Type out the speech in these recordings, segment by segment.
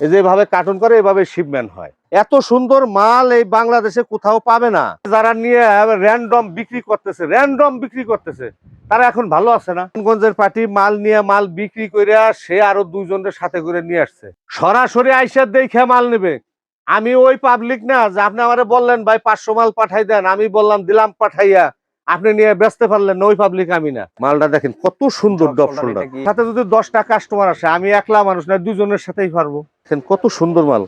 এই যেভাবে কার্টুন করে, এভাবে শিপম্যান হয়। এত সুন্দর মাল এই বাংলাদেশে কোথাও পাবে না। যারা নিয়ে র্যান্ডম বিক্রি করতেছে র্যান্ডম বিক্রি করতেছে, তারা এখন ভালো আছে না? গঞ্জের পার্টি মাল নিয়ে মাল বিক্রি করে সে আরও দুইজনের সাথে করে নিয়ে আসছে। সরাসরি আইসা দেখে মাল নেবে। আমি ওই পাবলিক না, যে আপনি আমারে বললেন, ভাই, পাঁচশো মাল পাঠাই দেন। আমি বললাম, দিলাম, পাঠাইয়া। আপনি নিয়ে বেচতে পারলেন ওই পাবলিক আমি না। মালটা দেখেন কত সুন্দর shoulder শোল্ডার সাথে যদি দশটা কাস্টমার আসে আমি একলা মানুষ না দুজনের সাথেই পারব। দেখেন কত সুন্দর মাল।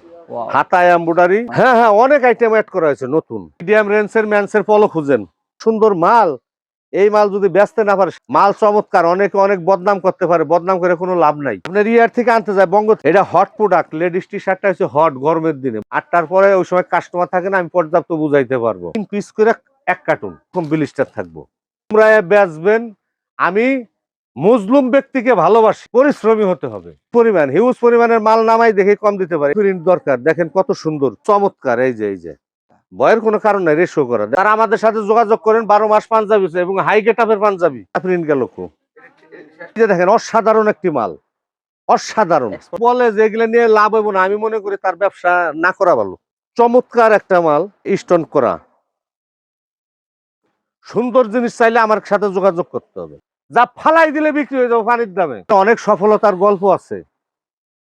হাতায় এম্বুডারি হ্যাঁ হ্যাঁ অনেক আইটেম অ্যাড করা হয়েছে নতুন। মিডিয়াম রেঞ্জের ম্যান্সের পলো খুঁজেন। সুন্দর মাল। এই মাল যদি বেচতে না পারে মাল চমৎকার অনেকে অনেক বদনাম করতে পারে বদনাম করে কোনো লাভ নাই। আপনার ইয়ার থেকে আনতে যায় বঙ্গ এটা হট প্রোডাক্ট লেডিস টি শার্টটা হচ্ছে হট গরমের দিনে। আটটার পরে ওই সময় কাস্টমার থাকে না আমি পর্যাপ্ত বুঝাইতে পারব। পিস করে এক কার্টুন কম থাকব। তোমরা বেচবেন, আমি মুসলিম ব্যক্তিকে ভালোবাসি, পরিশ্রমী হতে হবে। পরিমাণ হিউজ পরিমাণের মাল নামাই দেখে কম দিতে পারে। প্রিন্ট দরকার, দেখেন কত সুন্দর, চমৎকার, এই যে এই যে। ভয়ের কোনো কারণ নাই রেশো করা। যারা আমাদের সাথে যোগাযোগ করেন, বারো মাস পাঞ্জাবি এবং হাই গেটাপের পাঞ্জাবি। প্রিন্ট গেল দেখেন, অসাধারণ একটি মাল। অসাধারণ। বলে যে এগুলো নিয়ে লাভ হইব না, আমি মনে করি তার ব্যবসা না করা ভালো। চমৎকার একটা মাল স্টোন করা। সুন্দর জিনিস চাইলে আমার সাথে যোগাযোগ করতে হবে। যা ফালাই দিলে বিক্রি হয়ে যাবে পানির দামে। অনেক সফলতার গল্প আছে।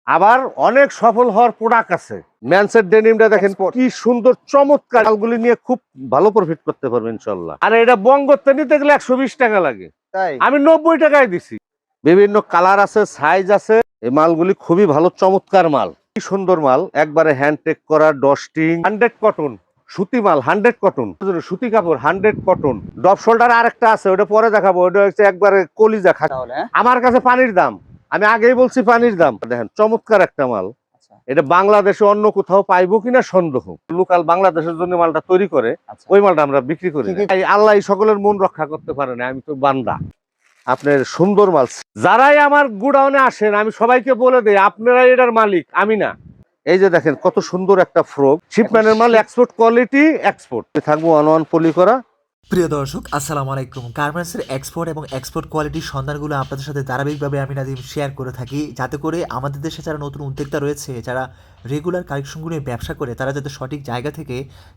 আবার অনেক সফল হওয়ার প্রোডাক্ট আছে। ম্যানসের ডেনিমটা দেখেন কি সুন্দর চমৎকার। মালগুলি নিয়ে খুব ভালো প্রফিট করতে পারবেন ইনশাল্লাহ আর এটা বঙ্গতে নিতে গেলে একশো বিশ টাকা লাগে। তাই? আমি নব্বই টাকায় দিছি। বিভিন্ন কালার আছে সাইজ আছে। এই মালগুলি খুবই ভালো চমৎকার মাল। কি সুন্দর মাল। একবারে হ্যান্ড টেক করা ডস্টিং হান্ড্রেড কটন সুতি মাল হান্ড্রেড কটন সুতি কাপড় হান্ড্রেড কটন ডপ শোল্ডার আর একটা আছে ওটা পরে দেখাবো ওটা হচ্ছে একবারে কলিজা খা? আমার কাছে পানির দাম। আমি আগেই বলছি পানির দাম। দেখেন চমৎকার একটা মাল। আচ্ছা। এটা বাংলাদেশে অন্য কোথাও পাইবো কিনা সন্দেহ। লোকাল বাংলাদেশের জন্য মালটা তৈরি করে আচ্ছা। ওই মালটা আমরা বিক্রি করি তাই আল্লাহ সকলের মন রক্ষা করতে পারে না আমি তো বান্দা। আপনার সুন্দর মাল। যারাই আমার গুডাউনে আসেন আমি সবাইকে বলে দেই আপনারাই এটার মালিক আমি না। এই যে দেখেন, কত সুন্দর একটা ফ্রক শিপম্যানের মাল এক্সপোর্ট কোয়ালিটি এক্সপোর্ট থাকব ওয়ান ওয়ান পলি করা। প্রিয় দর্শক, আসসালামু আলাইকুম। গার্মেন্টসের এক্সপোর্ট এবং এক্সপোর্ট কোয়ালিটির সন্ধানগুলো আপনাদের সাথে ধারাবাহিকভাবে আমি নাদিম শেয়ার করে থাকি। যাতে করে আমাদের দেশে যারা নতুন উদ্যোক্তা রয়েছে, যারা রেগুলার কালেকশনগুলো নিয়ে ব্যবসা করে তারা যাতে সঠিক জায়গা থেকে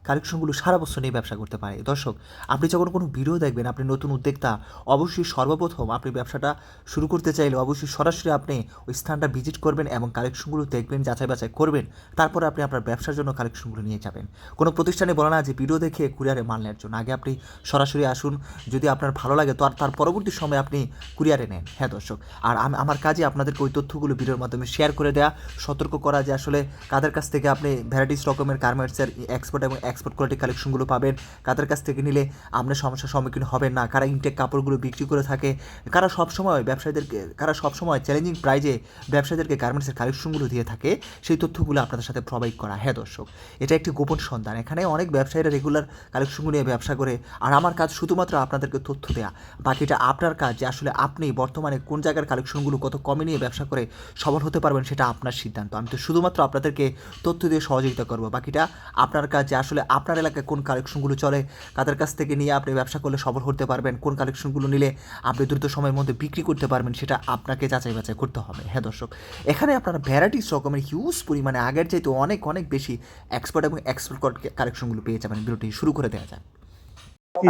কালেকশনগুলো সারা বছর নিয়ে ব্যবসা করতে পারে। দর্শক, আপনি যখন কোনো ভিডিও দেখবেন, আপনি নতুন উদ্যোক্তা, অবশ্যই সর্বপ্রথম আপনি ব্যবসাটা শুরু করতে চাইলে অবশ্যই সরাসরি আপনি ওই স্থানটা ভিজিট করবেন এবং কালেকশনগুলো দেখবেন, যাচাই বাছাই করবেন, তারপরে আপনি আপনার ব্যবসার জন্য কালেকশনগুলো নিয়ে যাবেন। কোনো প্রতিষ্ঠানে বলে না যে ভিডিও দেখে কুরিয়ারে মাল নেওয়ার জন্য। আগে আপনি সরাসরি আসুন, যদি আপনার ভালো লাগে তো আর তার পরবর্তী সময় আপনি কুরিয়ারে নেন। হ্যাঁ দর্শক, আর আমার কাজে আপনাদেরকে ওই তথ্যগুলো ভিডিওর মাধ্যমে শেয়ার করে দেওয়া সতর্ক করা যে আসলে কাদের কাছ থেকে আপনি ভ্যারাইটিস রকমের গার্মেন্টসের এক্সপোর্ট এবং এক্সপোর্ট কোয়ালিটি কালেকশনগুলো পাবেন? কাদের কাছ থেকে নিলে আপনার সমস্যার সম্মুখীন হবেন না? কারা ইনটেক কাপড়গুলো বিক্রি করে থাকে? কারা সবসময় ব্যবসায়ীদেরকে, কারা সবসময় চ্যালেঞ্জিং প্রাইজে ব্যবসায়ীদেরকে গার্মেন্টসের কালেকশনগুলো দিয়ে থাকে, সেই তথ্যগুলো আপনাদের সাথে প্রোভাইড করা। হ্যাঁ দর্শক, এটা একটি গোপন সন্ধান। এখানে অনেক ব্যবসায়ীরা রেগুলার কালেকশনগুলো নিয়ে ব্যবসা করে। আর আমার কাজ শুধুমাত্র আপনাদেরকে তথ্য দেয়া। বাকিটা আপনার কাজ যে আসলে আপনি বর্তমানে কোন জায়গার কালেকশনগুলো কত কমে নিয়ে ব্যবসা করে সফল হতে পারবেন সেটা আপনার সিদ্ধান্ত। আমি তো শুধুমাত্র আপনাদেরকে তথ্য দিয়ে সহযোগিতা করব। বাকিটা আপনার কাজ যে আসলে আপনার এলাকায় কোন কালেকশনগুলো চলে কাদের কাছ থেকে নিয়ে আপনি ব্যবসা করলে সফল হতে পারবেন কোন কালেকশনগুলো নিলে আপনি দ্রুত সময়ের মধ্যে বিক্রি করতে পারবেন সেটা আপনাকে যাচাই বাছাই করতে হবে। হ্যাঁ দর্শক এখানে আপনারা ভ্যারাইটিস রকমের হিউজ পরিমাণে আগের চাইতে অনেক অনেক বেশি এক্সপার্ট এবং এক্সপোর্ট কালেকশনগুলো পেয়ে যাবেন। ভিডিওটি শুরু করে দেওয়া যায়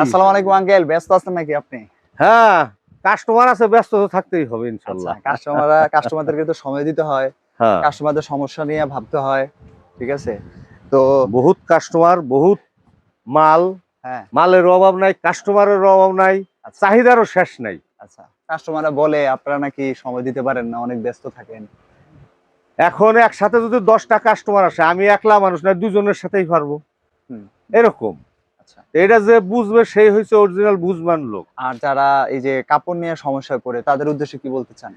আসসালামু আলাইকুম আঙ্কেল। ব্যস্ত আছেন নাকি আপনি? হ্যাঁ কাস্টমার আছে ব্যস্ত তো থাকতেই হবে ইনশাল্লাহ কাস্টমাররা কাস্টমারদেরকে তো সময় দিতে হ্যাঁ। কাস্টমারদের সমস্যা নিয়ে ভাবতে হয় ঠিক আছে? তো বহুত কাস্টমার বহুত মাল হ্যাঁ। মালের অভাব নাই কাস্টমারের অভাব নাই আচ্ছা। চাহিদারও শেষ নাই। আচ্ছা কাস্টমাররা বলে আপনারা নাকি সময় দিতে পারেন না অনেক ব্যস্ত থাকেন। এখন একসাথে যদি দশটা কাস্টমার আসে আমি একলা মানুষ না দুজনের সাথেই পারব। হুম। এরকম। আচ্ছা। এটা যে বুঝবে সেই হয়েছে অরিজিনাল বুঝবান লোক। আর যারা এই যে কাপড় নিয়ে সমস্যায় পড়ে তাদের উদ্দেশ্যে কি বলতে চান?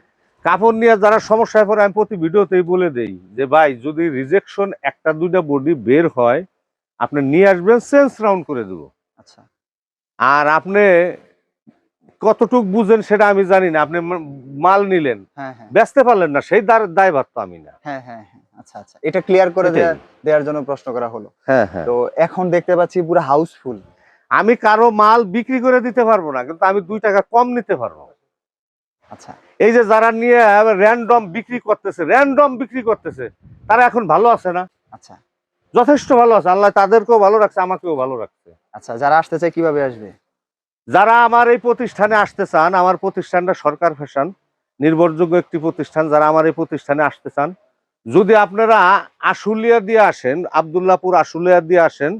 কাপড় নিয়ে যারা সমস্যায় পড়ে আমি প্রতি ভিডিওতেই বলে দেই যে ভাই যদি রিজেকশন একটা দুইটা বডি বের হয় আপনি নিয়ে আসবেন সেন্স রাউন্ড করে দেবো। আচ্ছা। আর আপনি কতটুক বুঝেন সেটা আমি জানি না আপনি মাল নিলেন। হ্যাঁ হ্যাঁ। বেচতে পারলেন না সেই দার- দায়ভার তো আমি না। হ্যাঁ হ্যাঁ হ্যাঁ। আচ্ছা আচ্ছা। এটা ক্লিয়ার করে। দেওয়ার জন্য প্রশ্ন করা হলো। হ্যাঁ হ্যাঁ। তো এখন দেখতে পাচ্ছি পুরো হাউসফুল আমি কারও মাল বিক্রি করে দিতে পারব না কিন্তু আমি দুই টাকা কম নিতে পারব। আচ্ছা। এই যে যারা নিয়ে র্যান্ডম বিক্রি করতেছে র্যান্ডম বিক্রি করতেছে তারা এখন ভালো আছে না? আচ্ছা। যথেষ্ট ভালো আছে। আল্লাহ তাদেরকেও ভালো রাখছে আমাকেও ভালো রাখছে। আচ্ছা যারা আসতে চায় কীভাবে আসবে? যারা আমার এই প্রতিষ্ঠানে আসতে চান আমার প্রতিষ্ঠানটা সরকার ফ্যাশন নির্ভরযোগ্য একটি প্রতিষ্ঠান যারা আমার এই প্রতিষ্ঠানে আসতে চান যদি আপনারা আশুলিয়া দিয়ে আসেন আবদুল্লাপুর আশুলিয়া দিয়ে আসেন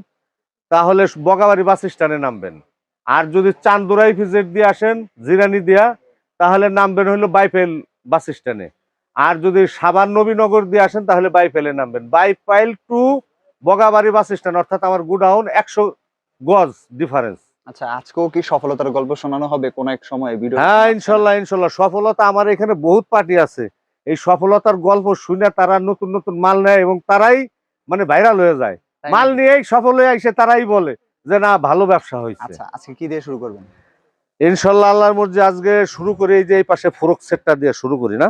তাহলে বগাবাড়ি বাস স্ট্যান্ডে নামবেন। আর যদি চান্দুরাই ভিজিট দিয়ে আসেন জিরানি দিয়া তাহলে নামবেন হলো বাইফেল বাস স্ট্যান্ডে। আর যদি সাবান নবীনগর দিয়ে আসেন তাহলে বাইফেলে নামবেন বাইফাইল টু বগাবাড়ি বাস স্ট্যান্ড অর্থাৎ আমার গুডাউন একশো গজ ডিফারেন্স আচ্ছা আজকেও কি সফলতার গল্প শোনানো হবে কোন এক সময় ভিডিও হ্যাঁ ইনশাল্লাহ ইনশাল্লাহ। সফলতা আমার এখানে বহুত পার্টি আছে। এই সফলতার গল্প শুনে তারা নতুন নতুন মাল নেয় এবং তারাই মানে ভাইরাল হয়ে যায়। মাল নিয়েই সফল হয়ে আসে তারাই বলে যে না ভালো ব্যবসা হয়েছে আচ্ছা আজকে কি দিয়ে শুরু করবেন? ইনশাল্লাহ আল্লাহর মধ্যে আজকে শুরু করি এই যে এই পাশে ফোরক সেটটা দিয়ে শুরু করি না?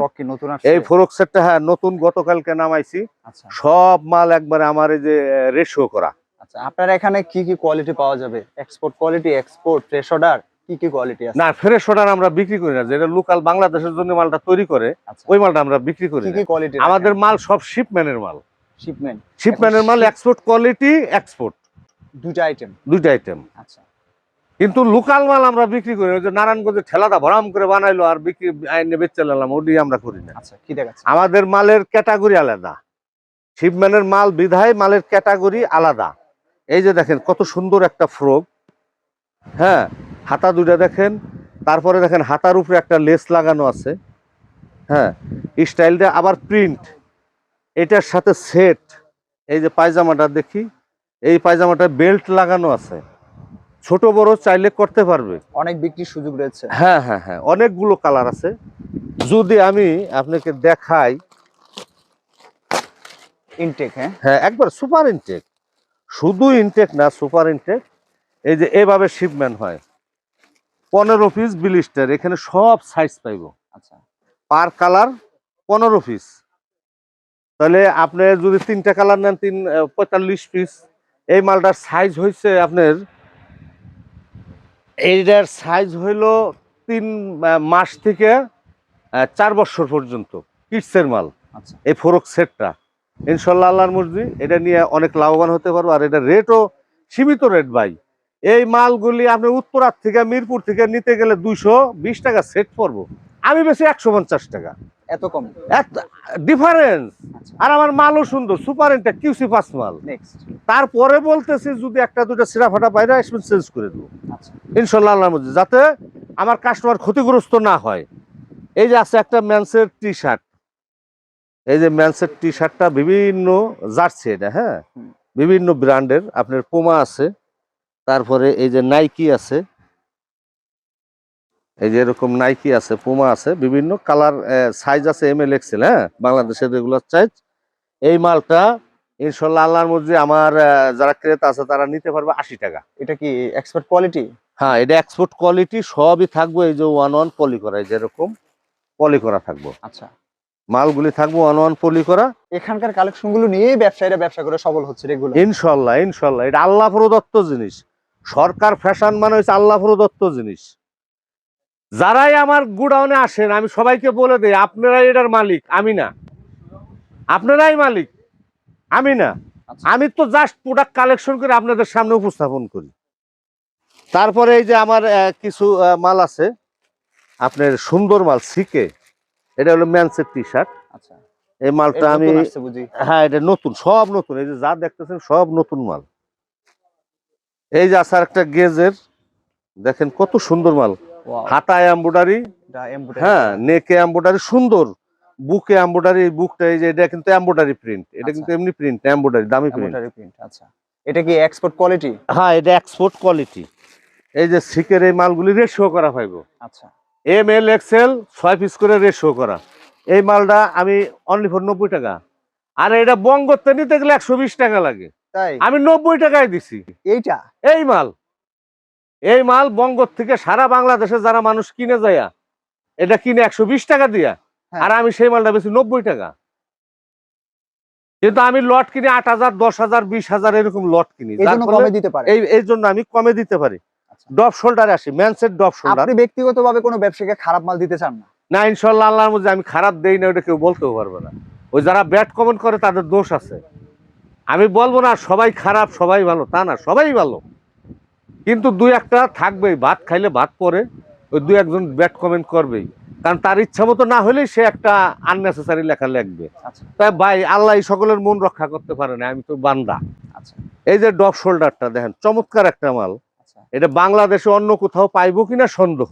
এই ফোরক সেটটা হ্যাঁ নতুন গতকালকে নামাইছি। আচ্ছা। সব মাল একবারে আমার এই যে রেশিও করা। আচ্ছা আপনার এখানে কি কি কোয়ালিটি পাওয়া যাবে? Export quality export fresh order কি কি কোয়ালিটি আছে? না ফ্রেশ অর্ডার আমরা বিক্রি করি না যেটা লোকাল বাংলাদেশের জন্য মালটা তৈরি করে আচ্ছা। ওই মালটা আমরা বিক্রি করি কি কোয়ালিটি আমাদের মাল সব শিপম্যানের মাল। শিপমেন্ট শিপম্যানের মাল এক্সপোর্ট কোয়ালিটি এক্সপোর্ট দুটো আইটেম দুইটা আইটেম আচ্ছা। কিন্তু লোকাল মাল আমরা বিক্রি করি ওই যে নারায়ণগঞ্জের ঠেলাটা ভরাম করে বানাইলো আর বিক্রি আইনে বেচে নিলাম ওটি আমরা করি না। আচ্ছা কি দেখাচ্ছে? আমাদের মালের ক্যাটাগরি আলাদা। শিপম্যানের মাল বিধায় মালের ক্যাটাগরি আলাদা। এই যে দেখেন কত সুন্দর একটা ফ্রক। হ্যাঁ হাতা দুইটা দেখেন তারপরে দেখেন হাতার উপরে একটা লেস লাগানো আছে। হ্যাঁ স্টাইলটা আবার প্রিন্ট। এটার সাথে সেট। এই যে পায়জামাটা দেখি এই পায়জামাটা বেল্ট লাগানো আছে। ছোট বড় চাইলে করতে পারবে। অনেক বিক্রির সুযোগ রয়েছে। হ্যাঁ হ্যাঁ হ্যাঁ অনেকগুলো কালার আছে। যদি আমি আপনাকে দেখাই। ইনটেক হ্যাঁ? হ্যাঁ একবার সুপার ইনটেক শুধু ইনটেক না সুপার ইনটেক এই যে এভাবে শিপম্যান হয়। পনেরো পিস বিলিস্টার এখানে সব সাইজ পাইব। আচ্ছা। পার কালার পনেরো পিস তাহলে আপনি যদি তিনটা কালার নেন তিন পঁয়তাল্লিশ পিস এই মালটার সাইজ হয়েছে আপনার এইটার সাইজ হইল তিন মাস থেকে চার বছর পর্যন্ত কিটসের মাল। আচ্ছা। এই ফোরক সেটটা। ইনশাল্লাহ আল্লাহর মর্জি এটা নিয়ে অনেক লাভবান হতে পারব আর এটা রেটও সীমিত রেট ভাই। এই মালগুলি আপনি উত্তরার থেকে মিরপুর থেকে নিতে গেলে দুইশো বিশ টাকা সেট পড়ব। আমি বেশি একশো পঞ্চাশ টাকা। এত কম। ডিফারেন্স আচ্ছা। আর আমার মালও সুন্দর সুপার ইনটা কিউসি পাস মাল। তারপরে বলতেছি যদি একটা দুটো সিরা ফাটা পাইরা এক্সপেন্স চেঞ্জ করে দেবো। আচ্ছা। ইনশাল্লাহ আল্লাহর মধ্যে যাতে আমার কাস্টমার ক্ষতিগ্রস্ত না হয়। এই যে আছে একটা ম্যান্সের টি শার্ট এই যে ম্যান্সের টি শার্টটা বিভিন্ন জার্সি এটা হ্যাঁ? বিভিন্ন ব্র্যান্ডের আপনার পোমা আছে। তারপরে এই যে নাইকি আছে। এই যে এরকম নাইকি আছে পুমা আছে বিভিন্ন কালার সাইজ আছে এম এল এক্সেল হ্যাঁ? বাংলাদেশের রেগুলার সাইজ এই মালটা ইনশাল্লাহ আল্লাহর মধ্যে আমার যারা ক্রেতা আছে তারা নিতে পারবে আশি টাকা। এটা কি এক্সপোর্ট কোয়ালিটি হ্যাঁ এটা এক্সপোর্ট কোয়ালিটি সবই থাকব এই যে ওয়ান ওয়ান পলি করা এই যেরকম পলি করা থাকব। আচ্ছা। মালগুলি থাকব ওয়ান ওয়ান পলি করা। এখানকার কালেকশনগুলো নিয়েই ব্যবসায়ীরা ব্যবসা করে সফল হচ্ছে রেগুলার ইনশাল্লাহ ইনশাল্লাহ এটা আল্লাহ প্রদত্ত জিনিস। সরকার ফ্যাশন মানে হচ্ছে আল্লাহ প্রদত্ত জিনিস। যারাই আমার গুডাউনে আসেন আমি সবাইকে বলে দেই আপনারাই এটার মালিক আমি না। আপনারাই মালিক আমি না। আচ্ছা। আমি তো জাস্ট প্রোডাক্ট কালেকশন করে আপনাদের সামনে উপস্থাপন করি। তারপরে এই যে আমার কিছু মাল আছে আপনার সুন্দর মাল সিকে এটা হলো ম্যানসের টি শার্ট আচ্ছা। এই মালটা আমি হ্যাঁ এটা নতুন সব নতুন এই যে যা দেখতেছেন সব নতুন মাল। এই যে আছে একটা গেজের দেখেন কত সুন্দর মাল। হাতায় এম্বয়ডারি এটা হ্যাঁ নেকে এম্বয়ডারি সুন্দর বুকে এম্বয়ডারি বুকটা এই যে এটা কিন্তু এম্বয়ডারি প্রিন্ট এটা আচ্ছা। কিন্তু এমনি প্রিন্ট এম্বয়ডারি দামি প্রিন্ট। আচ্ছা। এটা কি এক্সপোর্ট কোয়ালিটি হ্যাঁ এটা এক্সপোর্ট কোয়ালিটি এই যে সিকের এই মালগুলি রেশিও করা পাইবো আচ্ছা। এম এল এক্সেল ছয় পিস করে রেশিও করা। এই মালটা আমি অনলি ফর নব্বই টাকা। আর এটা বঙ্গতে নিতে গেলে একশো বিশ টাকা লাগে। তাই? আমি নব্বই টাকায় দিছি। এইটা? এই মাল। এই মাল বঙ্গ থেকে সারা বাংলাদেশে যারা মানুষ কিনে যায় এটা কিনে একশো বিশ টাকা দিয়া হ্যাঁ। আর আমি সেই মালটা বেশি নব্বই টাকা। কিন্তু আমি লট কিনি আট হাজার দশ হাজার বিশ হাজার এরকম লট কিনি। এই জন্য আমি কমে দিতে পারি। আচ্ছা। ডপ শোল্ডারে আসি ম্যানসের ডপ শোল্ডার। আপনি ব্যক্তিগতভাবে কোনো ব্যবসায়ীকে খারাপ মাল দিতে চান না? না ইনশাল্লাহ আল্লাহর মধ্যে আমি খারাপ দেই না ওটা কেউ বলতেও পারবে না। ওই যারা ব্যাট কমেন্ট করে তাদের দোষ আছে। আমি বলব না সবাই খারাপ সবাই ভালো তা না সবাই ভালো। কিন্তু দুই একটা থাকবেই ভাত খাইলে ভাত পরে ওই দুই একজন ব্যাট কমেন্ট করবেই। কারণ তার ইচ্ছা মতো না হলেই সে একটা আননেসেসারি লেখা লিখবে। আচ্ছা। তাই ভাই আল্লাহ এই সকলের মন রক্ষা করতে পারে না আমি তো বান্দা। আচ্ছা। এই যে ডপ শোল্ডারটা দেখেন চমৎকার একটা মাল। আচ্ছা। এটা বাংলাদেশে অন্য কোথাও পাইবো কিনা সন্দেহ।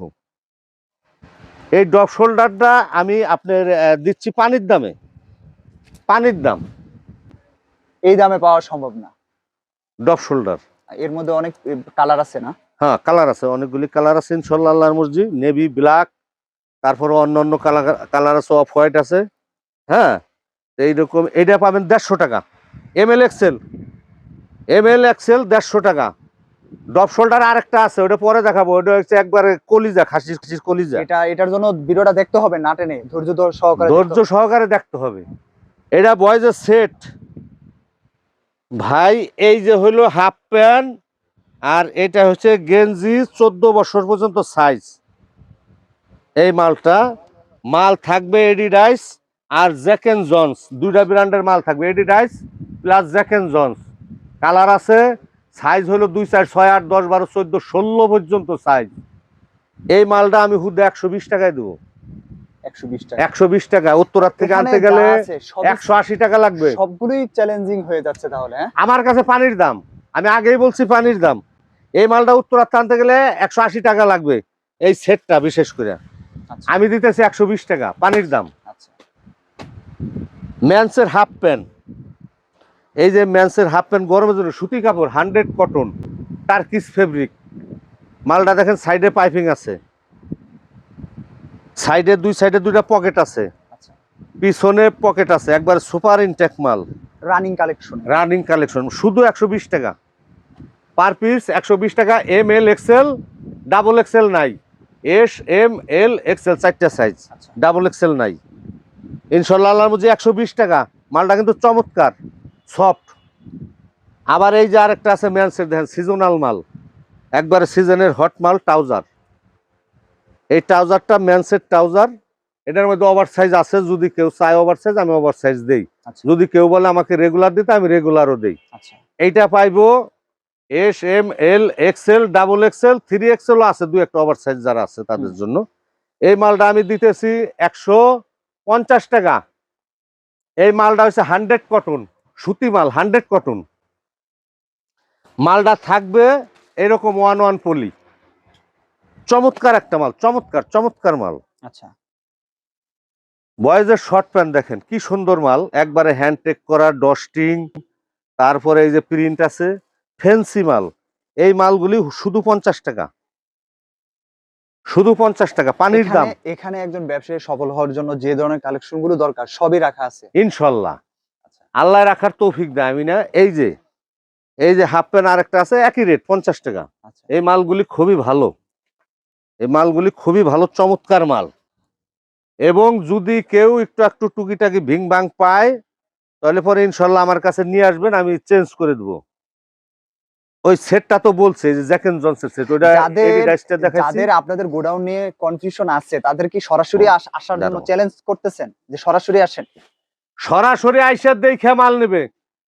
এই ডপ শোল্ডারটা আমি আপনার দিচ্ছি পানির দামে। পানির দাম। এই দামে পাওয়া সম্ভব না। Drop shoulder. এর মধ্যে অনেক কালার আছে না? হ্যাঁ কালার আছে অনেকগুলি কালার আছে ইনশাল্লাহ আল্লাহর মর্জি নেভি ব্ল্যাক তারপরে অন্য অন্য কালার কালার আছে অফ হোয়াইট আছে হ্যাঁ এইরকম এটা পাবেন দেড়শো টাকা। M L XL M L XL দেড়শো টাকা। ডপ শোল্ডার আরেকটা আছে ওটা পরে দেখাবো ওটা হচ্ছে একবারে কলিজা খাসির খাসির কলিজা। এটা এটার জন্য ভিডিওটা দেখতে হবে না টেনে ধৈর্য ধরে সহকারে ধৈর্য সহকারে দেখতে হবে। এটা বয়েজের সেট ভাই, এই যে হলো হাফ প্যান্ট আর এটা হচ্ছে গেঞ্জি, চোদ্দ বছর পর্যন্ত সাইজ এই মালটা, মাল থাকবে এডিডাইস আর জ্যাকেন জন্স দুইটা ব্র্যান্ডের মাল থাকবে Adidas plus Jack and Jones colour আছে সাইজ হলো দুই চার ছয় আট দশ বারো চোদ্দ ষোলো পর্যন্ত সাইজ এই মালটা আমি হুদে একশো বিশ টাকায় দেবো। একশো বিশ টাকা। একশো উত্তরার থেকে আনতে গেলে একশো আশি টাকা লাগবে। সবগুলোই চ্যালেঞ্জিং হয়ে যাচ্ছে তাহলে আমার কাছে পানির দাম। আমি আগেই বলছি পানির দাম। এই মালটা উত্তরার থেকে আনতে গেলে একশো আশি টাকা লাগবে এই সেটটা বিশেষ করে। আচ্ছা। আমি দিতেছি একশো বিশ টাকা পানির দাম। ম্যান্সের হাফ প্যান্ট এই যে ম্যান্সের হাফ প্যান্ট গরমের জন্য সুতি কাপড় হান্ড্রেড কটন টার্কিস ফেব্রিক মালটা দেখেন সাইডে পাইপিং আছে। সাইডে দুই সাইডে দুইটা পকেট আছে। আচ্ছা। পিছনে পকেট আছে। একবার সুপার ইনটেক মাল। Running collection. Running collection. শুধু একশো বিশ টাকা। পার পিস একশো বিশ টাকা। M L XL double XL নাই। এস এম এল এক্সেল চারটা সাইজ আচ্ছা। ডাবল এক্সেল নাই। ইনশাল্লাহ আল্লাহর মধ্যে একশো বিশ টাকা। মালটা কিন্তু চমৎকার। সফট। আবার এই যে আরেকটা আছে ম্যানসের দেখেন সিজনাল মাল। একবারে সিজনের হট মাল ট্রাউজার। এই ট্রাউজারটা ম্যানসের ট্রাউজার। এটার মধ্যে ওভার সাইজ আছে যদি কেউ চায় ওভার সাইজ আমি ওভার সাইজ দেই যদি কেউ বলে আমাকে রেগুলার দিতে আমি রেগুলারও দেই। আচ্ছা। এইটা পাইবো S M L XL double XL three এক্সেলও আছে দু একটা ওভার সাইজ যারা আছে তাদের জন্য। এই মালটা আমি দিতেছি একশো পঞ্চাশ টাকা। এই মালটা হচ্ছে হান্ড্রেড কটন সুতি মাল হান্ড্রেড কটন মালটা থাকবে এরকম ওয়ান ওয়ান পলি চমৎকার একটা মাল চমৎকার চমৎকার মাল। আচ্ছা। বয়েজের শর্ট প্যান্ট দেখেন কি সুন্দর মাল। একবারে হ্যান্ড টেক করা ডস্টিং তারপরে এই যে প্রিন্ট আছে ফেন্সি মাল। এই মালগুলি শুধু পঞ্চাশ টাকা। শুধু পঞ্চাশ টাকা পানির দাম। এখানে- এখানে একজন ব্যবসায়ী সফল হওয়ার জন্য যে ধরনের কালেকশনগুলো দরকার সবই রাখা আছে। ইনশাল্লাহ। আচ্ছা। আল্লাহ রাখার তৌফিক দেয় আমি না এই যে এই যে হাফ প্যান্ট আরেকটা আছে একই রেট পঞ্চাশ টাকা। আচ্ছা। এই মালগুলি খুবই ভালো। এই মালগুলি খুবই ভালো চমৎকার মাল। এবং যদি কেউ একটু একটু টুকিটাকি ভিং ভাং পায় তাহলে পরে ইনশাল্লাহ আমার কাছে নিয়ে আসবেন আমি চেঞ্জ করে দেবো। ওই সেটটা তো বলছে যে জ্যাকেন জনসের সেট যাদের এডিডাসটা দেখাচ্ছি যাদের আপনাদের গোডাউন নিয়ে কনফিউশন আছে তাদের কি সরাসরি আসার জন্য চ্যালেঞ্জ করতেছেন? যে সরাসরি আসেন? সরাসরি আইসা দেখে মাল নেবে।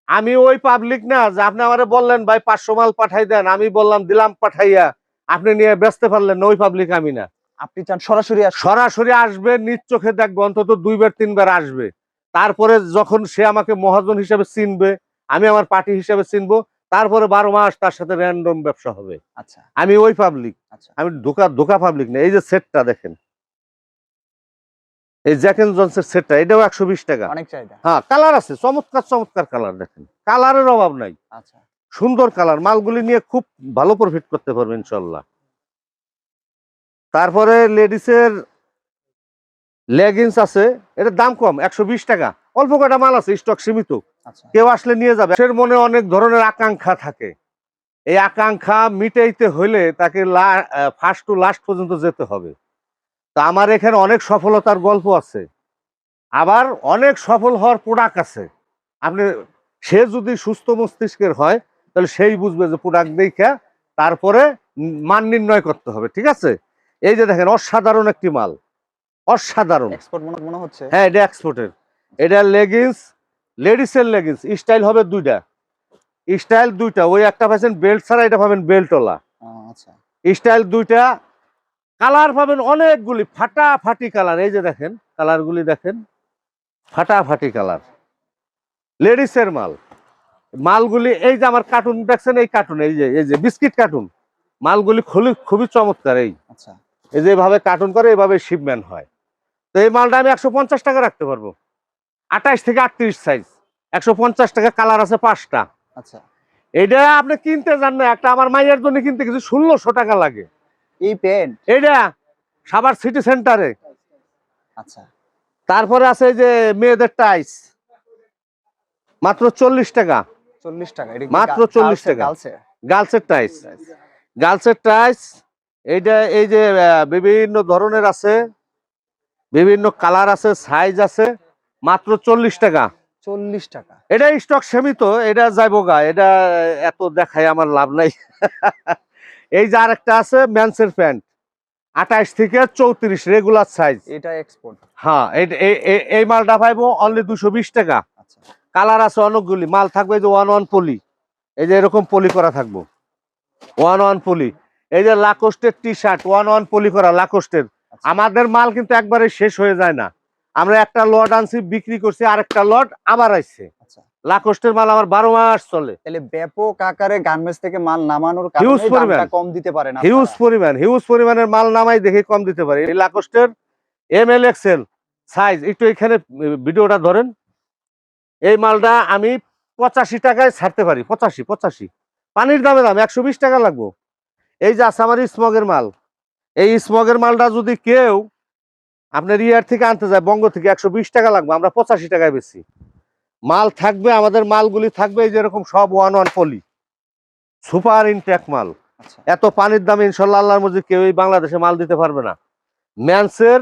আমি ওই পাবলিক না যে আপনি আমারে বললেন ভাই পাঁচশো মাল পাঠাই দেন। আমি বললাম দিলাম পাঠাইয়া। আপনি নিয়ে বেচতে পারলেন ওই পাবলিক আমি না। আপনি চান সরাসরি সরাসরি আসবে নিজ চোখে দেখবে অন্তত দুইবার তিনবার আসবে। তারপরে যখন সে আমাকে মহাজন হিসেবে চিনবে আমি আমার পার্টি হিসেবে চিনবো তারপরে বারো মাস তার সাথে র্যান্ডম ব্যবসা হবে। আচ্ছা। আমি ওই পাবলিক আচ্ছা। আমি ধোকা ধোকা পাবলিক না এই যে সেটটা দেখেন। এই জ্যাকেন জনসের সেটটা এটাও একশো বিশ টাকা। অনেক চাহিদা। হ্যাঁ কালার আছে চমৎকার চমৎকার কালার দেখেন। কালারের অভাব নাই। আচ্ছা। সুন্দর কালার। মালগুলি নিয়ে খুব ভালো প্রফিট করতে পারবে ইনশাল্লাহ তারপরে লেডিসের লেগিংস আছে। এটার দাম কম একশো বিশ টাকা। অল্প কটা মাল আছে স্টক সীমিত। আচ্ছা। কেউ আসলে নিয়ে যাবে। সে মনে অনেক ধরনের আকাঙ্ক্ষা থাকে। এই আকাঙ্ক্ষা মিটাইতে হলে তাকে ফার্স্ট টু লাস্ট পর্যন্ত যেতে হবে। তা আমার এখানে অনেক সফলতার গল্প আছে। আবার অনেক সফল হওয়ার প্রোডাক্ট আছে। আপনি সে যদি সুস্থ মস্তিষ্কের হয় তাহলে সেই বুঝবে যে প্রোডাক্ট দেখা তারপরে মান নির্ণয় করতে হবে ঠিক আছে? এই যে দেখেন অসাধারণ একটি মাল। অসাধারণ। এক্সপোর্ট মনে হচ্ছে? হ্যাঁ এটা এক্সপোর্টের এটা লেগিংস লেডিসের লেগিংস স্টাইল হবে দুইটা। স্টাইল দুইটা। ওই একটা পাচ্ছেন বেল্ট ছাড়া এটা পাবেন বেল্টওয়ালা আচ্ছা। স্টাইল দুইটা। কালার পাবেন অনেকগুলি ফাটাফাটি কালার এই যে দেখেন কালারগুলি দেখেন। ফাটাফাটি কালার লেডিসের মাল। মালগুলি এই যে আমার কার্টুন দেখছেন এই কার্টুন এই যে এই যে বিস্কিট কার্টুন মালগুলি খুবই খুবই চমৎকার এই। আচ্ছা। এই যে এভাবে কার্টুন করে এইভাবে শিপম্যান হয়। তো এই মালটা আমি একশো পঞ্চাশ টাকা রাখতে পারব। আঠাইশ থেকে আটত্রিশ সাইজ একশো পঞ্চাশ টাকা কালার আছে পাঁচটা। আচ্ছা। এটা আপনি কিনতে যান না একটা আমার মাইয়ের জন্য কিনতে কিছু ষোলোশো টাকা লাগে। এই প্যান্ট এটা সাভার সিটি সেন্টারে। আচ্ছা। তারপরে আছে এই যে মেয়েদের টাইস মাত্র চল্লিশ টাকা। চল্লিশ টাকা মাত্র 40 টাকা। গার্লসের গার্লসের টাইস। গার্লসের টাইস এইটা এই যে বিভিন্ন ধরনের আছে বিভিন্ন কালার আছে সাইজ আছে মাত্র চল্লিশ টাকা। চল্লিশ টাকা। এটা স্টক সীমিত এটা যাইব গা এটা এত দেখায় আমার লাভ নাই। এই যে আরেকটা আছে ম্যান্সের প্যান্ট আঠাইশ থেকে চৌত্রিশ রেগুলার সাইজ। এটা এক্সপোর্ট হ্যাঁ এই- এই- এই- এই মালটা পাইবো অনলি দুশো বিশ টাকা। আচ্ছা। কালার আছে অনেকগুলি মাল থাকবে যে ওয়ান ওয়ান পলি এই যে এরকম পলি করা থাকব। ওয়ান ওয়ান পলি এই যে লাকোস্টের T shirt one one poly করা লাকোস্টের আচ্ছা। আমাদের মাল কিন্তু একবারে শেষ হয়ে যায় না। আমরা একটা লট আনছি বিক্রি করছি আরেকটা লট আবার আসছে। আচ্ছা। লাকোস্টের মাল আমার বারো মাস চলে। তাহলে ব্যাপক আকারে গার্মেন্টস থেকে মাল নামানোর হিউজ পরিমাণ। কম দিতে পারে না হিউজ পরিমাণ হিউজ পরিমাণের মাল নামাই দেখে কম দিতে পারে। এই লাকোস্টের এম এল এক্সেল সাইজ একটু এখানে ভিডিওটা ধরেন। এই মালটা আমি পঁচাশি টাকায় ছাড়তে পারি পঁচাশি পঁচাশি। পানির দামে দাম একশো বিশ টাকা লাগবো। এই যে আছে আমার স্মগের মাল। এই স্মগের মালটা যদি কেউ আপনার ইয়ার থেকে আনতে যায় বঙ্গ থেকে একশো বিশ টাকা লাগবে আমরা পঁচাশি টাকায় বেশি মাল থাকবে আমাদের মালগুলি থাকবে এই যেরকম সব one one poly super intake মাল। আচ্ছা। এত পানির দামে ইনশাল্লাহ আল্লাহর মধ্যে কেউ এই বাংলাদেশে মাল দিতে পারবে না। ম্যান্সের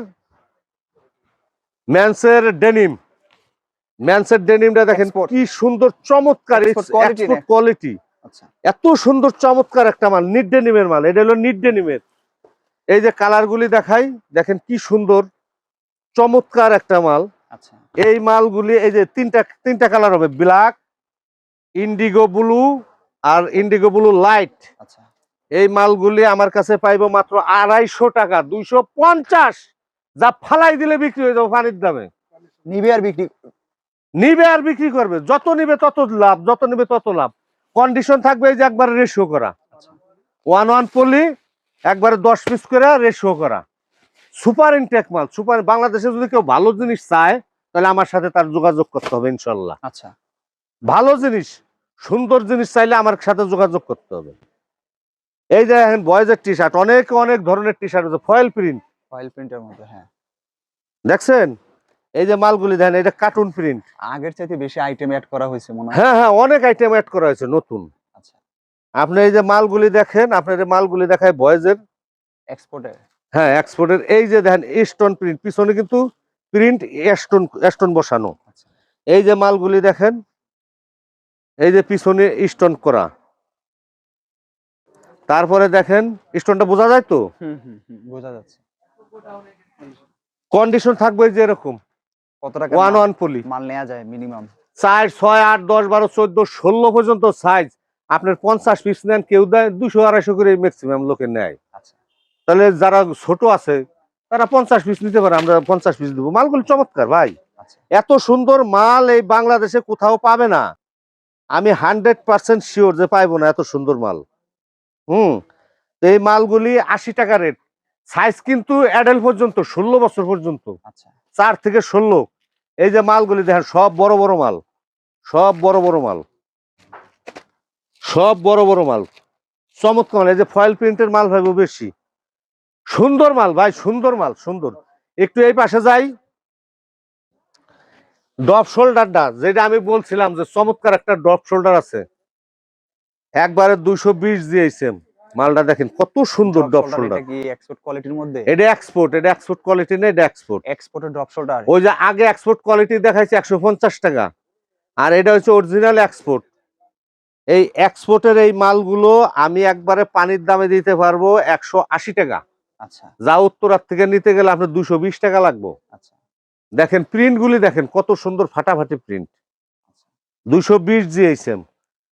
ম্যান্সের ডেনিম। ম্যান্সের ডেনিমটা দেখেন কি সুন্দর চমৎকার কোয়ালিটি আচ্ছা। এত সুন্দর চমৎকার একটা মাল নিট ডেনিমের মাল এটা হলো নিট ডেনিমের। এই যে কালারগুলি দেখাই দেখেন কি সুন্দর চমৎকার একটা মাল। আচ্ছা। এই মালগুলি এই যে তিনটা তিনটা কালার হবে ব্ল্যাক ইন্ডিগো ব্লু আর ইন্ডিগো ব্লু লাইট। আচ্ছা। এই মালগুলি আমার কাছে পাইবো মাত্র আড়াইশো টাকা দুইশো পঞ্চাশ। যা ফালাই দিলে বিক্রি হয়ে যাবে পানির দামে। নিবে আর বিক্রি নিবে আর বিক্রি করবে। যত নিবে তত লাভ যত নিবে তত লাভ। কন্ডিশন থাকবে এই যে একবারে রেশিও করা। ওয়ান ওয়ান পলি একবারে দশ পিস করে রেশিও করা। সুপার ইনটেক মাল সুপার বাংলাদেশে যদি কেউ ভালো জিনিস চায় তাহলে আমার সাথে তার যোগাযোগ করতে হবে ইনশাল্লাহ। আচ্ছা। ভালো জিনিস সুন্দর জিনিস চাইলে আমার সাথে যোগাযোগ করতে হবে। এই যে বয়েজের টি শার্ট অনেক অনেক ধরনের টি শার্ট আছে ফয়েল প্রিন্ট ফয়েল প্রিন্টের মধ্যে হ্যাঁ। দেখছেন? এই যে মালগুলি দেখেন এটা কার্টুন প্রিন্ট আগের চাইতে বেশি আইটেম অ্যাড করা হয়েছে মনে হয়। হ্যাঁ হ্যাঁ অনেক আইটেম অ্যাড করা হয়েছে নতুন। আচ্ছা। আপনি এই যে মালগুলি দেখেন আপনার এই মালগুলি দেখায় বয়েজের। এক্সপোর্টের হ্যাঁ এক্সপোর্টের এই যে দেখেন স্টোন প্রিন্ট পিছনে কিন্তু প্রিন্ট স্টোন স্টোন বসানো। আচ্ছা। এই যে মালগুলি দেখেন এই যে পিছনে স্টোন করা। তারপরে দেখেন স্টোনটা বোঝা যায় তো? হুম হুম হুম বোঝা যাচ্ছে। কন্ডিশন থাকবে এই যে এরকম। কত টাকা ওয়ান ওয়ান পলি মাল নেওয়া যায় মিনিমাম চার ছয় আট দশ বারো চোদ্দ ষোলো পর্যন্ত সাইজ আপনার পঞ্চাশ পিস নেন কেউ দেয় দুশো আড়াইশো করে ম্যাক্সিমাম লোকে নেয়। আচ্ছা। তাহলে যারা ছোট আছে তারা পঞ্চাশ পিস নিতে পারে আমরা পঞ্চাশ পিস দেবো। মালগুলো চমৎকার ভাই। আচ্ছা। এত সুন্দর মাল এই বাংলাদেশে কোথাও পাবে না। আমি হান্ড্রেড পার্সেন্ট শিওর যে পাইবো না এত সুন্দর মাল। হুম। তো এই মালগুলি আশি টাকা রেট সাইজ কিন্তু অ্যাডেল পর্যন্ত ষোলো বছর পর্যন্ত। আচ্ছা। চার থেকে ষোলো এই যে মালগুলি দেখেন, সব বড় বড় মাল। সব বড় বড় মাল। সব বড় বড় মাল। চমৎকার এই যে ফয়েল প্রিন্টের মাল ভাইবো বেশি। সুন্দর মাল ভাই, সুন্দর মাল, সুন্দর। একটু এই পাশে যাই। ডপ শোল্ডারটা, যেটা আমি বলছিলাম যে চমৎকার একটা ডপ শোল্ডার আছে। একবারে দুইশো বিশ দিয়েছে মালটা দেখেন কত সুন্দর ডপ শোল্ডার এটা কি এক্সপোর্ট কোয়ালিটির মধ্যে? এটা এক্সপোর্ট এটা এক্সপোর্ট কোয়ালিটি না এটা এক্সপোর্ট এক্সপোর্টের ড্রপ শোল্ডার ওই যে আগে এক্সপোর্ট কোয়ালিটি দেখাইছে একশো পঞ্চাশ টাকা আর এটা হচ্ছে অরিজিনাল এক্সপোর্ট এই এক্সপোর্টের এই মালগুলো আমি একবারে পানির দামে দিতে পারব একশো আশি টাকা। আচ্ছা। যা উত্তরার থেকে নিতে গেলে আপনার দুশো বিশ টাকা লাগবে। আচ্ছা। দেখেন প্রিন্ট গুলি দেখেন কত সুন্দর ফাটাফাটি প্রিন্ট দুইশো বিশ জিএসএম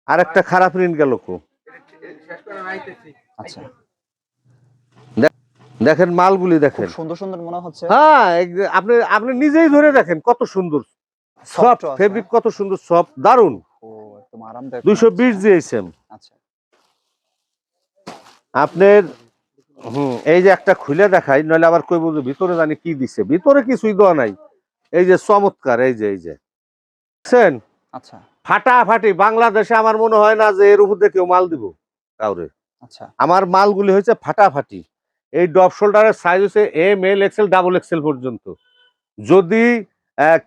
আর একটা খারাপ প্রিন্ট গেল কো। আচ্ছা। দেখেন মালগুলি দেখেন। সুন্দর সুন্দর মনে হচ্ছে। হ্যাঁ আপনি আপনি নিজেই ধরে দেখেন কত সুন্দর। সফট ফেব্রিক কত সুন্দর সফট দারুণ দুইশো বিশ আচ্ছা। আপনার হুম এই যে একটা খুলে দেখাই নইলে আবার কই বলব ভিতরে জানি কি দিছে। ভিতরে কিছুই দেওয়া নাই। এই যে চমৎকার এই যে এই যে। দেখছেন? আচ্ছা। ফাটাফাটি বাংলাদেশে আমার মনে হয় না যে এর উপর দিয়ে কেউ মাল দিব। কাউরে আচ্ছা। আমার মালগুলি হয়েছে ফাটাফাটি। এই ডব শোল্ডারের সাইজ হচ্ছে M L XL double XL পর্যন্ত। যদি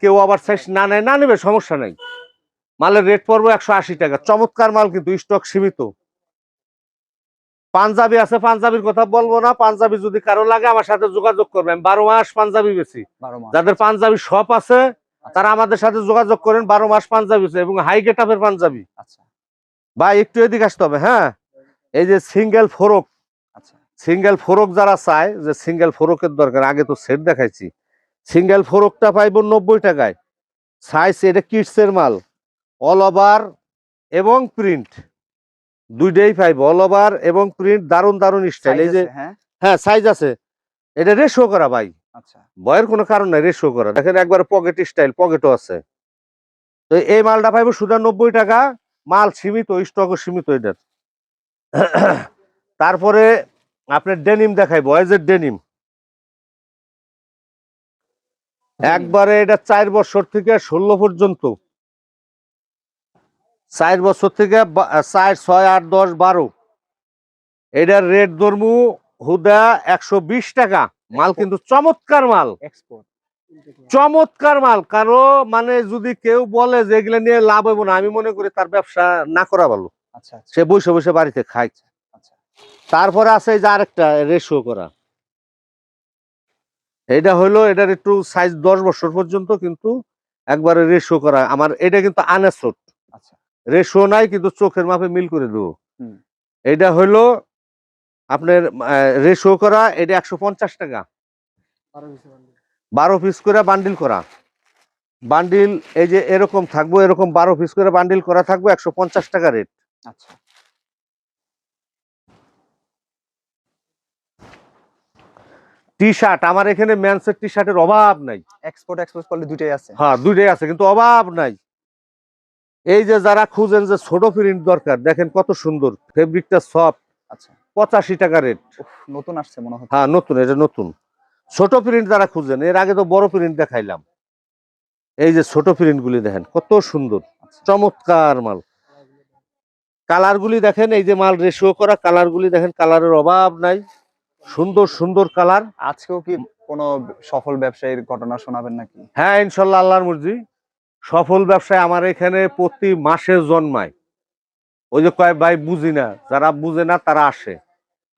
কেউ আবার সাইজ না নেয় না নেবে সমস্যা নাই। মালের রেট পড়ব একশো আশি টাকা। চমৎকার মাল কিন্তু স্টক সীমিত। পাঞ্জাবি আছে পাঞ্জাবির কথা বলব না। পাঞ্জাবি যদি কারও লাগে আমার সাথে যোগাযোগ করবে আমি বারো মাস পাঞ্জাবি বেশি। যাদের পাঞ্জাবি শপ আছে তারা আমাদের সাথে যোগাযোগ করেন। বারো মাস পাঞ্জাবি এবং হাই গেট আপের পাঞ্জাবি। আচ্ছা। বা একটু এদিকে আসতে হবে হ্যাঁ? এই যে সিঙ্গেল ফোরক আচ্ছা। সিঙ্গেল ফোরক যারা চায় যে সিঙ্গেল ফোরকের দরকার আগে তো সেট দেখাইছি সিঙ্গেল ফোরকটা পাইব নব্বই টাকায়। সাইজ এটা কিটসের মাল অল ওভার এবং প্রিন্ট দুইটাই পাইব অল ওভার এবং প্রিন্ট দারুণ দারুণ স্টাইল এই যে হ্যাঁ? হ্যাঁ সাইজ আছে। এটা রেশো করা ভাই। আচ্ছা। বয়ের কোনো কারণ নাই রেশো করা। দেখেন একবার পকেট স্টাইল পকেটও আছে। তো এই মালটা পাইব সুদা নব্বই টাকা মাল সীমিত স্টকও সীমিত এটার। তারপরে আপনার ডেনিম দেখাই বয়েজের ডেনিম। একবারে এটা চার বছর থেকে ষোলো পর্যন্ত। চার বছর থেকে চার ছয় আট দশ বারো। এটার রেট ধরমু হুদা একশো বিশ টাকা। মাল কিন্তু চমৎকার মাল। চমৎকার মাল। কারও মানে যদি কেউ বলে যে এগুলো নিয়ে লাভ হইব না আমি মনে করি তার ব্যবসা না করা ভালো। সে বসে বসে বাড়িতে খায় আচ্ছা। তারপরে আছে এই যে আরেকটা রেশিও করা। এটা হলো এটার একটু সাইজ দশ বছর পর্যন্ত কিন্তু একবারে রেশিও করা। আমার এটা কিন্তু আনেসট আচ্ছা। রেশিও নাই কিন্তু চোখের মাপে মিল করে দেবো। এটা হলো আপনার রেশিও করা এটা একশো পঞ্চাশ টাকা। বারো পিস করে বান্ডিল করা। বান্ডিল এই যে এরকম থাকব এরকম বারো পিস করে বান্ডিল করা থাকব একশো পঞ্চাশ টাকা রেট আচ্ছা। টি শার্ট আমার এখানে টি শার্টের অভাব নাই। এক্সপোর্ট এক্সপোর্ট করলে দুইটাই আছে। হ্যাঁ দুইটাই আছে কিন্তু অভাব নাই। এই যে যারা খুঁজেন যে ছোট প্রিন্ট দরকার দেখেন কত সুন্দর ফেব্রিকটা সফট আচ্ছা। পঁচাশি টাকা রেট নতুন আসছে মনে হচ্ছে। হ্যাঁ নতুন এটা নতুন। ছোট প্রিন্ট যারা খুঁজেন এর আগে তো বড় প্রিন্ট দেখাইলাম। এই যে ছোট প্রিন্ট গুলি দেখেন কত সুন্দর। আচ্ছা। চমৎকার মাল। কালার গুলি দেখেন এই যে মাল রেশিও করা কালার গুলি দেখেন কালারের অভাব নাই। সুন্দর সুন্দর কালার। আজকেও কি কোনো সফল ব্যবসায়ীর ঘটনা শোনাবেন নাকি? হ্যাঁ ইনশাল্লাহ আল্লাহর মর্জি। সফল ব্যবসায় আমার এখানে প্রতি মাসে জন্মায়। ওই যে কয় ভাই বুঝি না যারা বুঝে না তারা আসে।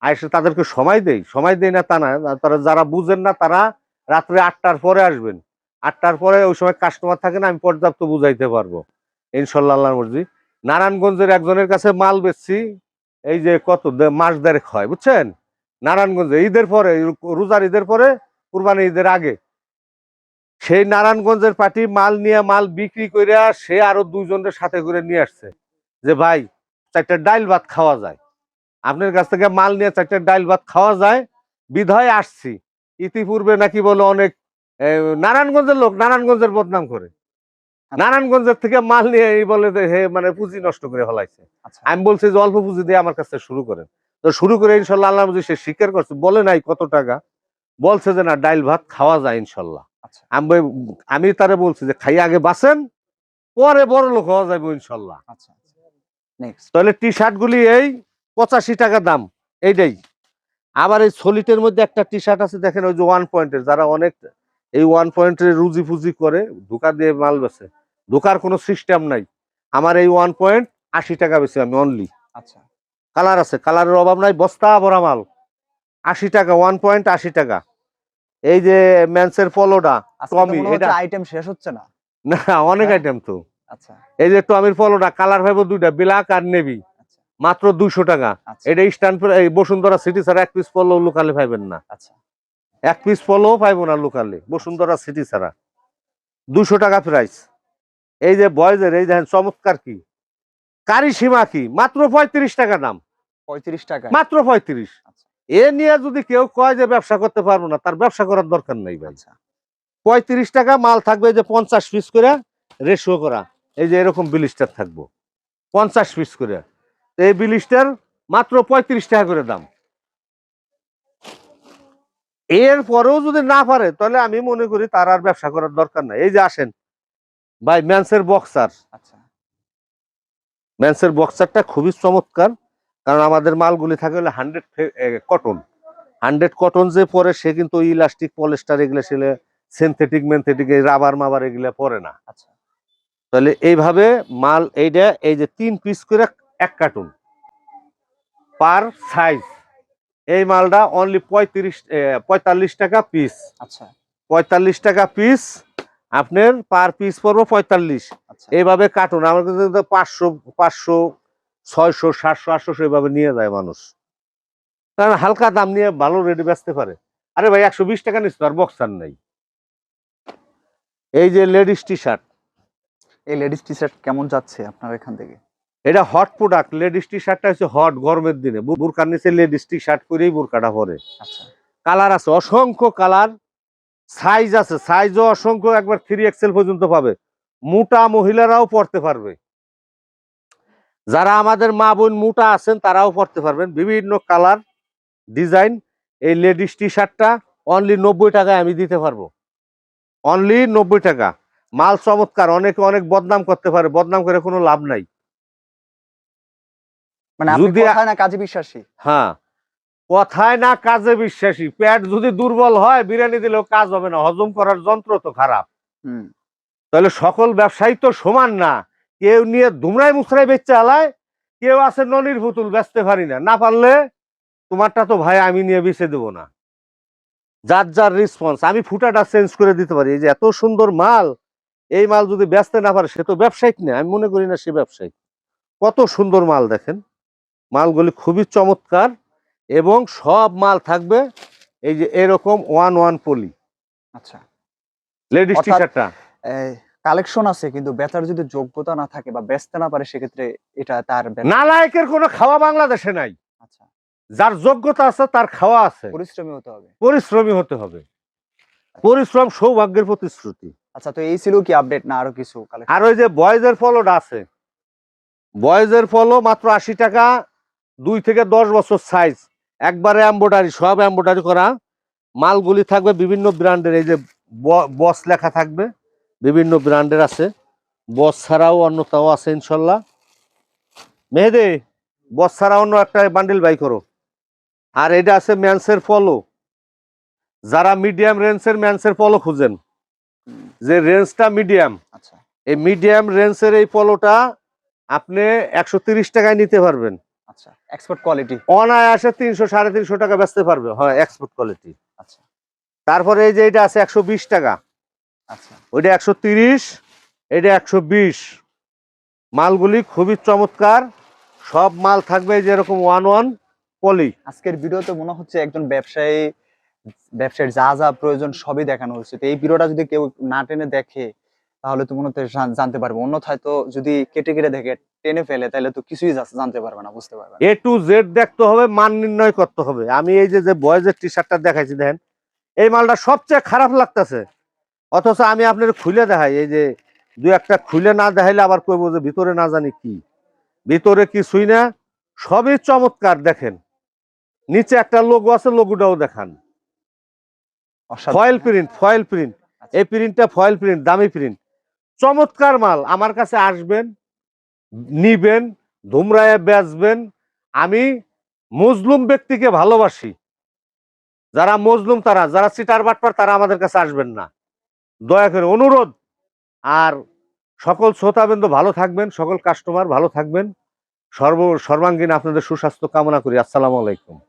আসে তাদেরকে সময় দেই সময় দেই না তা না তারা যারা বুঝেন না তারা রাত্রে আটটার পরে আসবেন। আটটার পরে ওই সময় কাস্টমার থাকে না আমি পর্যাপ্ত বুঝাইতে পারব। ইনশাল্লাহ আল্লাহর মর্জি। নারায়ণগঞ্জের একজনের কাছে মাল বেচছি, এই যে কত মাস দেড়েক হয়, বুঝছেন? নারায়ণগঞ্জে, ঈদের পরে, রোজার ঈদের পরে কুরবানি ঈদের আগে। সেই নারায়ণগঞ্জের পার্টি মাল নিয়ে মাল বিক্রি করে সে আরও দুজনের সাথে করে নিয়ে আসছে। যে ভাই, চারটা ডাইল ভাত খাওয়া যায়। আপনার কাছ থেকে মাল নিয়ে চারটা ডাইল ভাত খাওয়া যায়, বিধায় আসছি। ইতিপূর্বে নাকি বলে অনেক নারায়ণগঞ্জের লোক নারায়ণগঞ্জের বদনাম করে। নারায়ণগঞ্জের থেকে মাল নিয়ে এই বলে যে হে মানে পুঁজি নষ্ট করে ফেলাইছে। আচ্ছা। আমি বলছি যে অল্প পুঁজি দিয়ে আমার কাছে শুরু করেন। তো শুরু করে ইনশাল্লাহ আল্লাহ সে স্বীকার করছে। বলে নাই কত টাকা। বলছে যে না ডাইল ভাত খাওয়া যায় ইনশাল্লাহ। আচ্ছা। আমি আমি তারে বলছি যে খাই আগে বাঁচেন পরে বড় লোক হওয়া যাবে ইনশাল্লাহ। আচ্ছা তাহলে টি শার্ট গুলি এই পঁচাশি টাকা দাম এইটাই। আবার এই সলিটের মধ্যে একটা টি শার্ট আছে দেখেন ওই যে ওয়ান পয়েন্টের। যারা অনেক এই ওয়ান পয়েন্টের রুজি ফুজি করে ধোকা দিয়ে মাল বেছে ধোকার কোনো সিস্টেম নাই। আমার এই ওয়ান পয়েন্ট আশি টাকা বেশি আমি অনলি আচ্ছা। কালার আছে কালারের অভাব নাই বস্তা ভরা মাল। আশি টাকা ওয়ান পয়েন্ট আশি টাকা। এই যে ম্যান্সের পলোটা টমি এটা আইটেম শেষ হচ্ছে না। না অনেক হ্যাঁ। আইটেম তো। আচ্ছা। এই যে টমির পলোটা কালার ভাইবো দুইটা ব্ল্যাক আর নেভি আচ্ছা। মাত্র দুইশো টাকা। আচ্ছা। এটা স্ট্যান্ড এই বসুন্ধরা সিটি ছাড়া এক পিস পড়লেও লোকালে পাইবেন না। আচ্ছা। এক পিস পড়লেও পাইবো না লোকালে বসুন্ধরা সিটি ছাড়া। দুশো টাকা প্রাইস এই যে বয়েজের এই দেখেন চমৎকার কি? কারি সীমা কি? মাত্র পঁয়ত্রিশ টাকা দাম। পঁয়ত্রিশ টাকা। মাত্র পঁয়ত্রিশ। আচ্ছা। এ নিয়ে যদি কেউ কয় যে ব্যবসা করতে পারব না তার ব্যবসা করার দরকার নেই ভাই। আচ্ছা। পঁয়ত্রিশ টাকা মাল থাকবে যে পঞ্চাশ পিস করে রেশিও করা। এই যে এরকম বিলিস্টার থাকব। পঞ্চাশ পিস করে। এই বিলিস্টার মাত্র পঁয়ত্রিশ টাকা করে দাম। এর পরেও যদি না পারে তাহলে আমি মনে করি তার আর ব্যবসা করার দরকার নাই। এই যে আসেন ভাই ম্যান্সের বক্সার। আচ্ছা। ম্যান্সের বক্সারটা খুবই চমৎকার কারণ আমাদের মালগুলি থাকে হলে হান্ড্রেড কটন। হান্ড্রেড কটন যে পরে সে কিন্তু ইলাস্টিক পলিস্টার এগুলো সেলে সিনথেটিক মেনথেটিক এই রাবার মাবার এগুলো পরে না। আচ্ছা। তাহলে এইভাবে মাল এইটা এই যে তিন পিস করে এক কার্টুন। পার সাইজ। এই মালটা অনলি পঁয়ত্রিশ পঁয়তাল্লিশ টাকা পিস। আচ্ছা। পঁয়তাল্লিশ টাকা পিস। আপনার পার পিস পড়ব পঁয়তাল্লিশ। আচ্ছা। এইভাবে কার্টুন আমার কাছে পাঁচশো পাঁচশো ছয়শো সাতশো আটশো এইভাবে নিয়ে যায় মানুষ। কারণ হালকা দাম নিয়ে ভালো রেডি বেচতে পারে। আরে ভাই একশো বিশ টাকা তো আর বক্সার নেই। এই যে লেডিস টি শার্ট এই লেডিস টি শার্ট কেমন যাচ্ছে আপনার এখান থেকে? এটা হট প্রোডাক্ট লেডিস টি শার্টটা হচ্ছে হট গরমের দিনে। বুরকার নিচে লেডিস টি শার্ট পরেই বুরকাটা পরে। আচ্ছা। কালার আছে অসংখ্য কালার। সাইজ আছে সাইজও অসংখ্য একবার থ্রি এক্সেল পর্যন্ত পাবে। মোটা মহিলারাও পড়তে পারবে। যারা আমাদের মা বোন মোটা আছেন তারাও পড়তে পারবেন। বিভিন্ন কালার ডিজাইন এই লেডিস টি শার্টটা অনলি নব্বই টাকায় আমি দিতে পারব। অনলি নব্বই টাকা। মাল চমৎকার অনেকে অনেক বদনাম করতে পারে বদনাম করে কোনো লাভ নাই। মানে যদি- না কাজে বিশ্বাসী। হ্যাঁ। কথায় না কাজে বিশ্বাসী। পেট যদি দুর্বল হয় বিরিয়ানি দিলেও কাজ হবে না। হজম করার যন্ত্র তো খারাপ। হুম। তাহলে সকল ব্যবসায়ী তো সমান না। কেউ নিয়ে দুমরাই মুসরাই বেচতে আলায় কেউ আছে ননির পুতুল বেচতে পারি না। না পারলে তোমারটা তো ভাই আমি নিয়ে বেছে দেবো না। যার যার রেসপন্স আমি ফুটাটা চেঞ্জ করে দিতে পারি। এই যে এত সুন্দর মাল এই মাল যদি বেচতে না পারে সে তো ব্যবসায়িক না। আমি মনে করি না সে ব্যবসায়িক। কত সুন্দর মাল দেখেন। মালগুলি খুবই চমৎকার। এবং সব মাল থাকবে এই যে এরকম ওয়ান ওয়ান পলি। আচ্ছা। লেডিস টি শার্টটা কালেকশন আছে কিন্তু বেচার যদি যোগ্যতা না থাকে বা বেচতে না পারে সেক্ষেত্রে এটা তার নালায়কের কোনো খাওয়া বাংলাদেশে নাই। আচ্ছা। যার যোগ্যতা আছে তার খাওয়া আছে। পরিশ্রমী হতে হবে। পরিশ্রমী হতে হবে। পরিশ্রম সৌভাগ্যের প্রতিশ্রুতি। আচ্ছা তো এই ছিল কি আপডেট না আরও কিছু আর ওই যে বয়েজের ফলটা আছে। বয়েজের ফলও মাত্র আশি টাকা দুই থেকে দশ বছর সাইজ একবারে এম্বোডারি সব এম্বোডারি করা। মালগুলি থাকবে বিভিন্ন ব্র্যান্ডের এই যে বস লেখা থাকবে বিভিন্ন ব্র্যান্ডের আছে। বস ছাড়াও অন্যতাও আছে ইনশাল্লাহ। মেহেদে বস ছাড়া অন্য একটা বান্ডেল বাই করো। আর এটা আছে ম্যান্সের ফলো যারা মিডিয়াম রেঞ্জের ম্যান্সের ফলো খুঁজেন যে রেঞ্জটা মিডিয়াম আচ্ছা। এই মিডিয়াম রেঞ্জের এই পলোটা আপনি একশো তিরিশ টাকায় নিতে পারবেন। আচ্ছা এক্সপোর্ট কোয়ালিটি অনায়াসে তিনশো সাড়ে তিনশো টাকা বেচতে পারবে। হয় এক্সপোর্ট কোয়ালিটি আচ্ছা। তারপরে এই যে এটা আছে একশো বিশ টাকা। আচ্ছা। ওইটা একশো তিরিশ এটা একশো বিশ। মালগুলি খুবই চমৎকার। সব মাল থাকবে যেরকম ওয়ান ওয়ান পলি আজকের ভিডিওতে মনে হচ্ছে একজন ব্যবসায়ী ব্যবসায়ীর যা যা প্রয়োজন সবই দেখানো হয়েছে। তো এই ভিডিওটা যদি কেউ না টেনে দেখে তাহলে তো মনে জানতে পারবে। অন্যথায় তো যদি কেটে কেটে দেখে টেনে ফেলে তাহলে তো কিছুই জানতে পারবে না বুঝতে পারবে এ টু জেড দেখতে হবে মান নির্ণয় করতে হবে। আমি এই যে যে বয়েজের টি শার্টটা দেখাইছি দেখেন এই মালটা সবচেয়ে খারাপ লাগতেছে। অথচ আমি আপনার খুলে দেখাই এই যে দু একটা খুলে না দেখাইলে আবার কইবো যে ভিতরে না জানি কি। ভিতরে কিছুই না সবই চমৎকার দেখেন। নিচে একটা লোগো আছে লোগোটাও দেখান। Foil print foil print. এই প্রিন্টটা ফয়েল প্রিন্ট দামি প্রিন্ট চমৎকার মাল। আমার কাছে আসবেন, নিবেন, ধুমরায় বেচবেন। আমি মজলুম ব্যক্তিকে ভালোবাসি। যারা মজলুম তারা, যারা সিটার বাটপার তারা আমাদের কাছে আসবেন না। দয়া করে অনুরোধ। আর সকল শ্রোতাবৃন্দ ভালো থাকবেন, সকল কাস্টমার ভালো থাকবেন। সর্ব সর্বাঙ্গীন আপনাদের সুস্বাস্থ্য কামনা করি। আসসালামু আলাইকুম।